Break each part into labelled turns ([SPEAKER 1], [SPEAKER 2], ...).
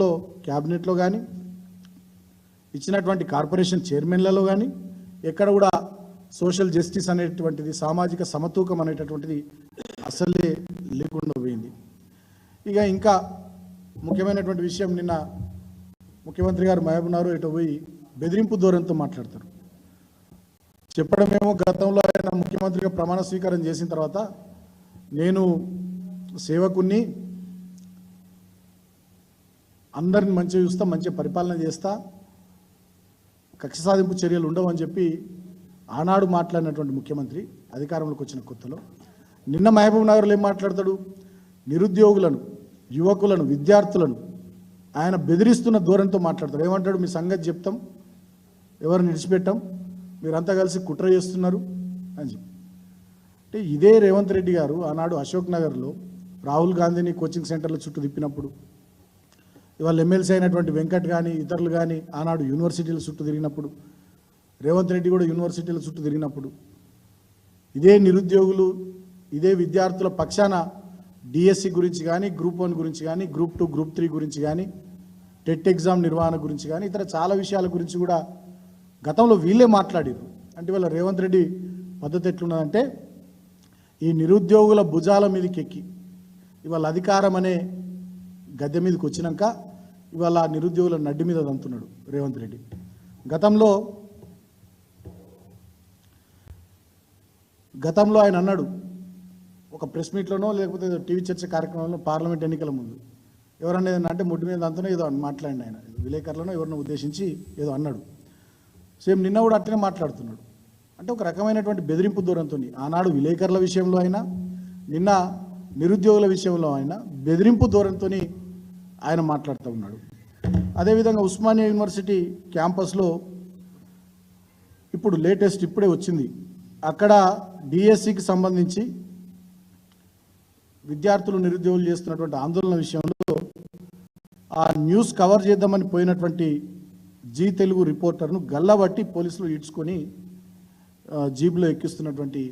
[SPEAKER 1] లో క్యాబినెట్లో కానీ ఇచ్చినటువంటి కార్పొరేషన్ చైర్మన్లలో కానీ ఎక్కడ కూడా సోషల్ జస్టిస్ అనేటువంటిది సామాజిక సమతూకం అనేటటువంటిది అసలే లేకుండా పోయింది. ఇక ఇంకా ముఖ్యమైనటువంటి విషయం నిన్న ముఖ్యమంత్రి గారు మహబూబ్నారు ఇటు పోయి బెదిరింపు ధోరణితో మాట్లాడతారు. చెప్పడమేమో గతంలో ఆయన ముఖ్యమంత్రిగా ప్రమాణ స్వీకారం చేసిన తర్వాత నేను సేవకుణ్ణి అందరిని మంచిగా చూస్తా మంచిగా పరిపాలన చేస్తా కక్ష సాధింపు చర్యలు ఉండవని చెప్పి ఆనాడు మాట్లాడినటువంటి ముఖ్యమంత్రి అధికారంలోకి వచ్చిన కొత్తలో నిన్న మహబూబ్ నగర్లో ఏం మాట్లాడతాడు? నిరుద్యోగులను యువకులను విద్యార్థులను ఆయన బెదిరిస్తున్న ధోరణితో మాట్లాడతాడు. ఏమంటాడు? మీ సంగతి చెప్తాం ఎవరిని విడిచిపెట్టాం మీరంతా కలిసి కుట్ర చేస్తున్నారు అని చెప్పి. అంటే ఇదే రేవంత్ రెడ్డి గారు ఆనాడు అశోక్ నగర్లో రాహుల్ గాంధీని కోచింగ్ సెంటర్ల చుట్టూ తిప్పినప్పుడు ఇవాళ ఎమ్మెల్సీ అయినటువంటి వెంకట్ కానీ ఇతరులు కానీ ఆనాడు యూనివర్సిటీల చుట్టూ తిరిగినప్పుడు రేవంత్ రెడ్డి కూడా యూనివర్సిటీల చుట్టూ తిరిగినప్పుడు ఇదే నిరుద్యోగులు ఇదే విద్యార్థుల పక్షాన డిఎస్సి గురించి కానీ గ్రూప్ వన్ గురించి కానీ గ్రూప్ టూ గ్రూప్ త్రీ గురించి కానీ టెట్ ఎగ్జామ్ నిర్వహణ గురించి కానీ ఇతర చాలా విషయాల గురించి కూడా గతంలో వీళ్ళే మాట్లాడారు అంటే వాళ్ళ రేవంత్ రెడ్డి పద్ధతి ఎట్లున్నదంటే ఈ నిరుద్యోగుల భుజాల మీదకి ఎక్కి ఇవాళ అధికారం అనే గద్దె మీదకి వచ్చినాక ఇవాళ ఆ నిరుద్యోగుల నడ్డి మీద దంతున్నాడు రేవంత్ రెడ్డి. గతంలో గతంలో ఆయన అన్నాడు ఒక ప్రెస్ మీట్లోనో లేకపోతే టీవీ చర్చ కార్యక్రమంలో పార్లమెంట్ ఎన్నికల ముందు ఎవరన్నా ఏదన్నా అంటే ముడ్డు మీద అంతనో ఏదో మాట్లాడిన ఆయన. విలేకరులను ఎవరిని ఉద్దేశించి ఏదో అన్నాడు. సేమ్ నిన్న కూడా అట్లనే మాట్లాడుతున్నాడు. అంటే ఒక రకమైనటువంటి బెదిరింపు దూరంతో ఆనాడు విలేకరుల విషయంలో అయినా నిన్న నిరుద్యోగుల విషయంలో అయినా బెదిరింపు దూరంతో ఆయన మాట్లాడుతూ ఉన్నాడు. అదేవిధంగా ఉస్మానియా యూనివర్సిటీ క్యాంపస్లో ఇప్పుడు లేటెస్ట్ ఇప్పుడే వచ్చింది. అక్కడ డిఎస్సికి సంబంధించి విద్యార్థులు నిరుద్యోగులు చేస్తున్నటువంటి ఆందోళన విషయంలో ఆ న్యూస్ కవర్ చేద్దామని పోయినటువంటి జీ తెలుగు రిపోర్టర్ను గల్లబట్టి పోలీసులు ఈడ్చుకొని జీబులో ఎక్కిస్తున్నటువంటి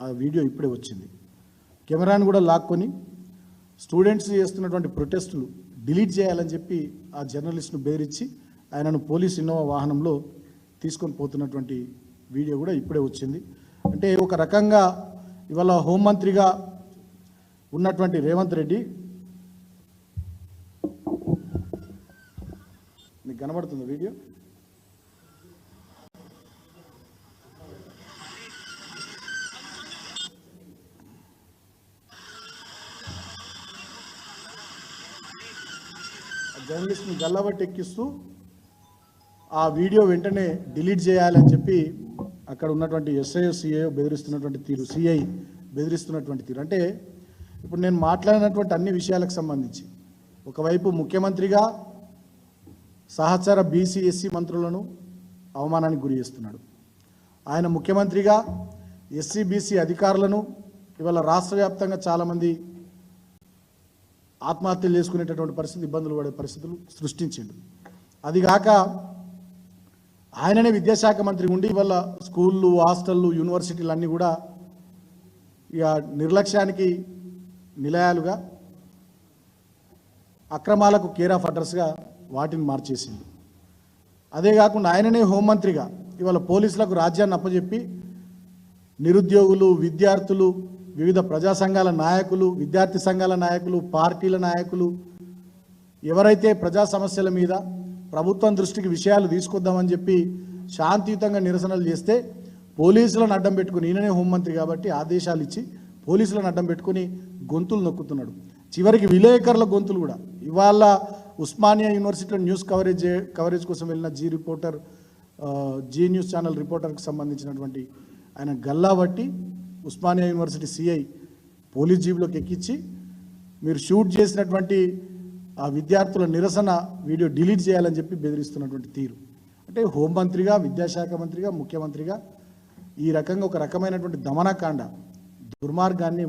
[SPEAKER 1] ఆ వీడియో ఇప్పుడే వచ్చింది. కెమెరాను కూడా లాక్కొని స్టూడెంట్స్ చేస్తున్నటువంటి ప్రొటెస్టులు డిలీట్ చేయాలని చెప్పి ఆ జర్నలిస్ట్ను బెదిరించి ఆయనను పోలీస్ ఇన్నోవా వాహనంలో తీసుకొని పోతున్నటువంటి వీడియో కూడా ఇప్పుడే వచ్చింది. అంటే ఒక రకంగా ఇవాళ హోంమంత్రిగా ఉన్నటువంటి రేవంత్ రెడ్డి మీకు కనబడుతుంది వీడియో? జర్నలిస్ట్ని గల్లబట్టి ఎక్కిస్తూ ఆ వీడియో వెంటనే డిలీట్ చేయాలని చెప్పి అక్కడ ఉన్నటువంటి ఎస్ఐ సిఐఓ బెదిరిస్తున్నటువంటి తీరు సిఐ బెదిరిస్తున్నటువంటి తీరు. అంటే ఇప్పుడు నేను మాట్లాడినటువంటి అన్ని విషయాలకు సంబంధించి ఒకవైపు ముఖ్యమంత్రిగా సహచర బీసీ ఎస్సీ మంత్రులను అవమానానికి గురి చేస్తున్నాడు. ఆయన ముఖ్యమంత్రిగా ఎస్సీ బీసీ అధికారులను ఇవాళ రాష్ట్ర వ్యాప్తంగా చాలామంది ఆత్మహత్యలు చేసుకునేటటువంటి పరిస్థితి ఇబ్బందులు పడే పరిస్థితులు సృష్టించిండు. అదిగాక ఆయననే విద్యాశాఖ మంత్రి ఉండి ఇవాళ స్కూళ్ళు హాస్టళ్ళు యూనివర్సిటీలు అన్నీ కూడా ఇక నిర్లక్ష్యానికి నిలయాలుగా అక్రమాలకు కేర్ ఆఫ్ అడ్రస్గా వాటిని మార్చేసింది అదే కాకుండా ఆయననే హోంమంత్రిగా ఇవాళ పోలీసులకు రాజ్యాన్ని అప్పజెప్పి నిరుద్యోగులు విద్యార్థులు వివిధ ప్రజా సంఘాల నాయకులు విద్యార్థి సంఘాల నాయకులు పార్టీల నాయకులు ఎవరైతే ప్రజా సమస్యల మీద ప్రభుత్వం దృష్టికి విషయాలు తీసుకొద్దామని చెప్పి శాంతియుతంగా నిరసనలు చేస్తే పోలీసులను అడ్డం పెట్టుకుని ఈయననే హోంమంత్రి కాబట్టి ఆదేశాలు ఇచ్చి పోలీసులను అడ్డం పెట్టుకుని గొంతులు నొక్కుతున్నాడు. చివరికి విలేకరుల గొంతులు కూడా. ఇవాళ ఉస్మానియా యూనివర్సిటీలో న్యూస్ కవరేజ్ కవరేజ్ కోసం వెళ్ళిన Zee reporter Zee news channel రిపోర్టర్కి సంబంధించినటువంటి ఆయన గల్లా పట్టి ఉస్మానియా యూనివర్సిటీ సిఐ పోలీస్ జీబులోకి ఎక్కించి మీరు షూట్ చేసినటువంటి ఆ విద్యార్థుల నిరసన వీడియో డిలీట్ చేయాలని చెప్పి బెదిరిస్తున్నటువంటి తీరు. అంటే హోంమంత్రిగా విద్యాశాఖ మంత్రిగా ముఖ్యమంత్రిగా ఈ రకంగా ఒక రకమైనటువంటి దమనకాండ దుర్మార్గాన్ని